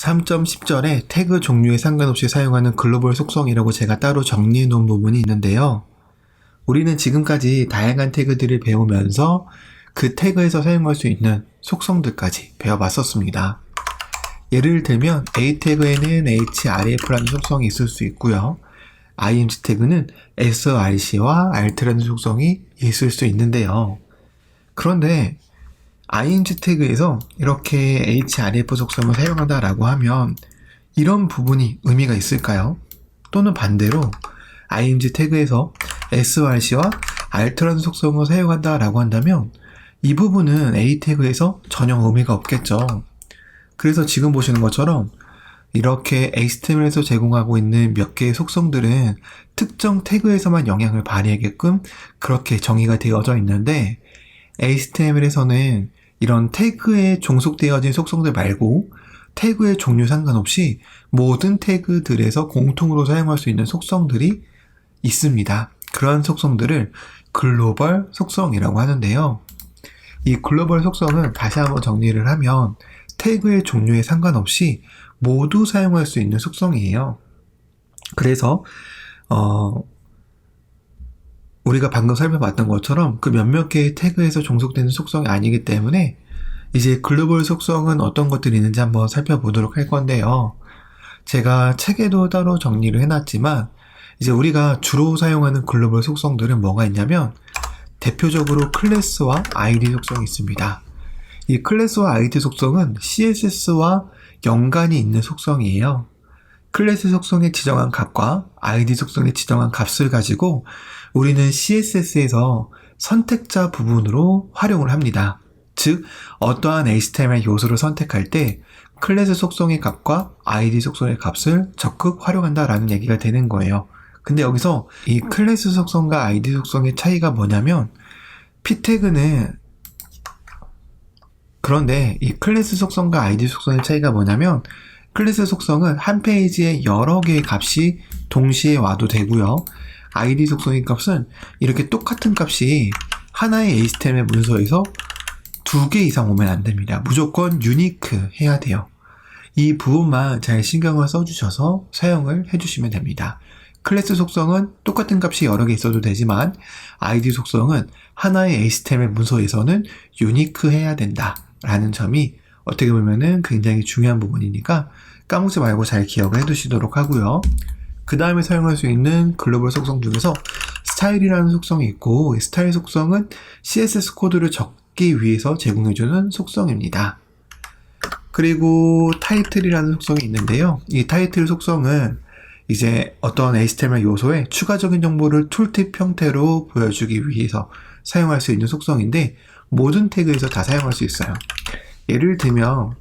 3.10절에 태그 종류에 상관없이 사용하는 글로벌 속성이라고 제가 따로 정리해 놓은 부분이 있는데요. 우리는 지금까지 다양한 태그들을 배우면서 그 태그에서 사용할 수 있는 속성들까지 배워봤었습니다. 예를 들면 A 태그에는 href라는 속성이 있을 수 있고요. img 태그는 src와 alt라는 속성이 있을 수 있는데요. 그런데 img 태그에서 이렇게 href 속성을 사용한다라고 하면 이런 부분이 의미가 있을까요? 또는 반대로 img 태그에서 src와 alt라는 속성을 사용한다라고 한다면 이 부분은 a 태그에서 전혀 의미가 없겠죠. 그래서 지금 보시는 것처럼 이렇게 HTML에서 제공하고 있는 몇 개의 속성들은 특정 태그에서만 영향을 발휘하게끔 그렇게 정의가 되어져 있는데 HTML에서는 이런 태그에 종속되어진 속성들 말고 태그의 종류 상관없이 모든 태그들에서 공통으로 사용할 수 있는 속성들이 있습니다. 그러한 속성들을 글로벌 속성이라고 하는데요. 이 글로벌 속성은 다시 한번 정리를 하면 태그의 종류에 상관없이 모두 사용할 수 있는 속성이에요. 그래서 어, 우리가 방금 살펴봤던 것처럼 그 몇몇 개의 태그에서 종속되는 속성이 아니기 때문에 이제 글로벌 속성은 어떤 것들이 있는지 한번 살펴보도록 할 건데요. 제가 책에도 따로 정리를 해놨지만 이제 우리가 주로 사용하는 글로벌 속성들은 뭐가 있냐면 대표적으로 클래스와 아이디 속성이 있습니다. 이 클래스와 아이디 속성은 CSS와 연관이 있는 속성이에요. 클래스 속성에 지정한 값과 아이디 속성에 지정한 값을 가지고 우리는 CSS에서 선택자 부분으로 활용을 합니다. 즉, 어떠한 HTML 요소를 선택할 때 클래스 속성의 값과 아이디 속성의 값을 적극 활용한다라는 얘기가 되는 거예요. 근데 여기서 이 클래스 속성과 아이디 속성의 차이가 뭐냐면 p 태그는 그런데 이 클래스 속성과 아이디 속성의 차이가 뭐냐면 클래스 속성은 한 페이지에 여러 개의 값이 동시에 와도 되고요. 아이디 속성의 값은 이렇게 똑같은 값이 하나의 HTML 문서에서 두 개 이상 오면 안 됩니다. 무조건 유니크 해야 돼요. 이 부분만 잘 신경을 써주셔서 사용을 해주시면 됩니다. 클래스 속성은 똑같은 값이 여러 개 있어도 되지만 아이디 속성은 하나의 HTML 문서에서는 유니크 해야 된다. 라는 점이 어떻게 보면은 굉장히 중요한 부분이니까 까먹지 말고 잘 기억을 해 두시도록 하고요. 그 다음에 사용할 수 있는 글로벌 속성 중에서 스타일이라는 속성이 있고 스타일 속성은 CSS 코드를 적기 위해서 제공해주는 속성입니다. 그리고 타이틀이라는 속성이 있는데요. 이 타이틀 속성은 이제 어떤 HTML 요소에 추가적인 정보를 툴팁 형태로 보여주기 위해서 사용할 수 있는 속성인데 모든 태그에서 다 사용할 수 있어요. 예를 들면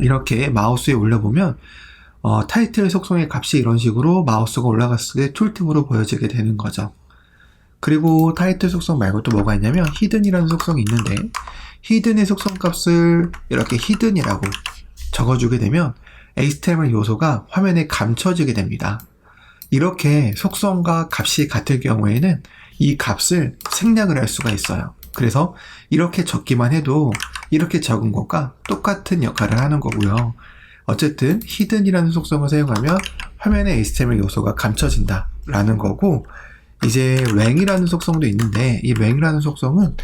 이렇게 마우스에 올려보면 어, 타이틀 속성의 값이 이런 식으로 마우스가 올라갔을 때 툴팁으로 보여지게 되는 거죠. 그리고 타이틀 속성 말고 또 뭐가 있냐면 히든이라는 속성이 있는데 히든의 속성 값을 이렇게 히든이라고 적어주게 되면 HTML 요소가 화면에 감춰지게 됩니다. 이렇게 속성과 값이 같을 경우에는 이 값을 생략을 할 수가 있어요. 그래서 이렇게 적기만 해도 이렇게 적은 것과 똑같은 역할을 하는 거고요. 어쨌든 히든이라는 속성을 사용하면 화면에 HTML 요소가 감춰진다 라는 거고 이제 랭이라는 속성도 있는데 이 랭이라는 속성은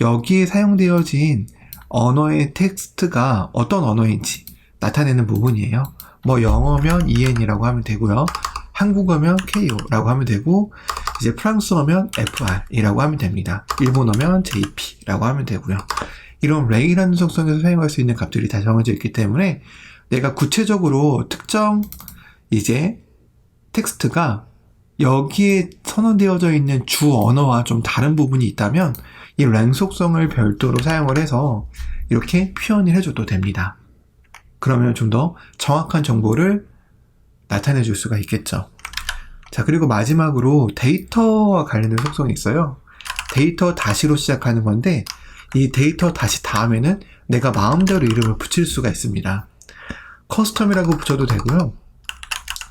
여기에 사용되어진 언어의 텍스트가 어떤 언어인지 나타내는 부분이에요. 뭐 영어면 en이라고 하면 되고요. 한국어면 KO라고 하면 되고 이제 프랑스어면 FR이라고 하면 됩니다. 일본어면 JP라고 하면 되고요. 이런 랭이라는 속성에서 사용할 수 있는 값들이 다 정해져 있기 때문에 내가 구체적으로 특정 이제 텍스트가 여기에 선언되어져 있는 주 언어와 좀 다른 부분이 있다면 이 랭 속성을 별도로 사용을 해서 이렇게 표현을 해줘도 됩니다. 그러면 좀 더 정확한 정보를 나타내 줄 수가 있겠죠. 자, 그리고 마지막으로 데이터와 관련된 속성이 있어요. 데이터 다시로 시작하는 건데, 이 데이터 다시 다음에는 내가 마음대로 이름을 붙일 수가 있습니다. 커스텀이라고 붙여도 되고요.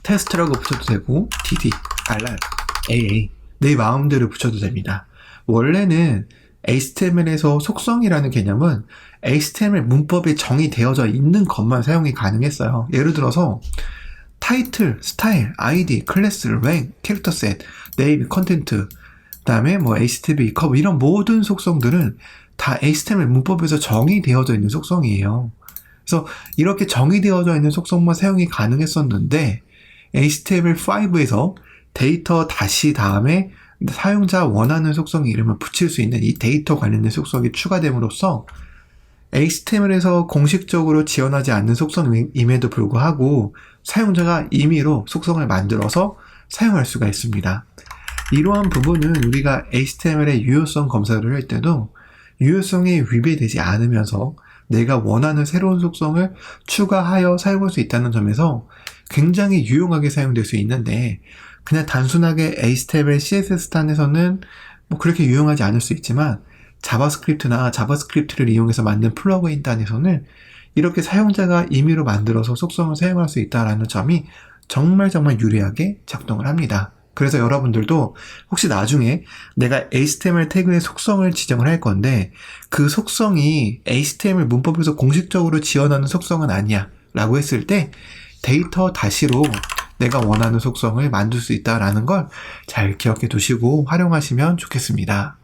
테스트라고 붙여도 되고, DD, RR, AA. 내 마음대로 붙여도 됩니다. 원래는 HTML에서 속성이라는 개념은 HTML 문법에 정의되어져 있는 것만 사용이 가능했어요. 예를 들어서 타이틀, 스타일, 아이디, 클래스, 랭, 캐릭터 셋, 네이비, 컨텐트, 그 다음에 뭐 HTTP, 컵 이런 모든 속성들은 다 HTML 문법에서 정의되어져 있는 속성이에요. 그래서 이렇게 정의되어져 있는 속성만 사용이 가능했었는데 HTML5에서 데이터 다시 다음에 사용자 원하는 속성 이름을 붙일 수 있는 이 데이터 관련된 속성이 추가됨으로써 HTML에서 공식적으로 지원하지 않는 속성임에도 불구하고 사용자가 임의로 속성을 만들어서 사용할 수가 있습니다. 이러한 부분은 우리가 HTML의 유효성 검사를 할 때도 유효성이 위배되지 않으면서 내가 원하는 새로운 속성을 추가하여 사용할 수 있다는 점에서 굉장히 유용하게 사용될 수 있는데 그냥 단순하게 HTML, CSS 단에서는 뭐 그렇게 유용하지 않을 수 있지만 자바스크립트나 자바스크립트를 이용해서 만든 플러그인 단에서는 이렇게 사용자가 임의로 만들어서 속성을 사용할 수 있다는 점이 정말 정말 유리하게 작동을 합니다. 그래서 여러분들도 혹시 나중에 내가 HTML 태그의 속성을 지정을 할 건데 그 속성이 HTML 문법에서 공식적으로 지원하는 속성은 아니야 라고 했을 때 데이터 다시로 내가 원하는 속성을 만들 수 있다라는 걸 잘 기억해 두시고 활용하시면 좋겠습니다.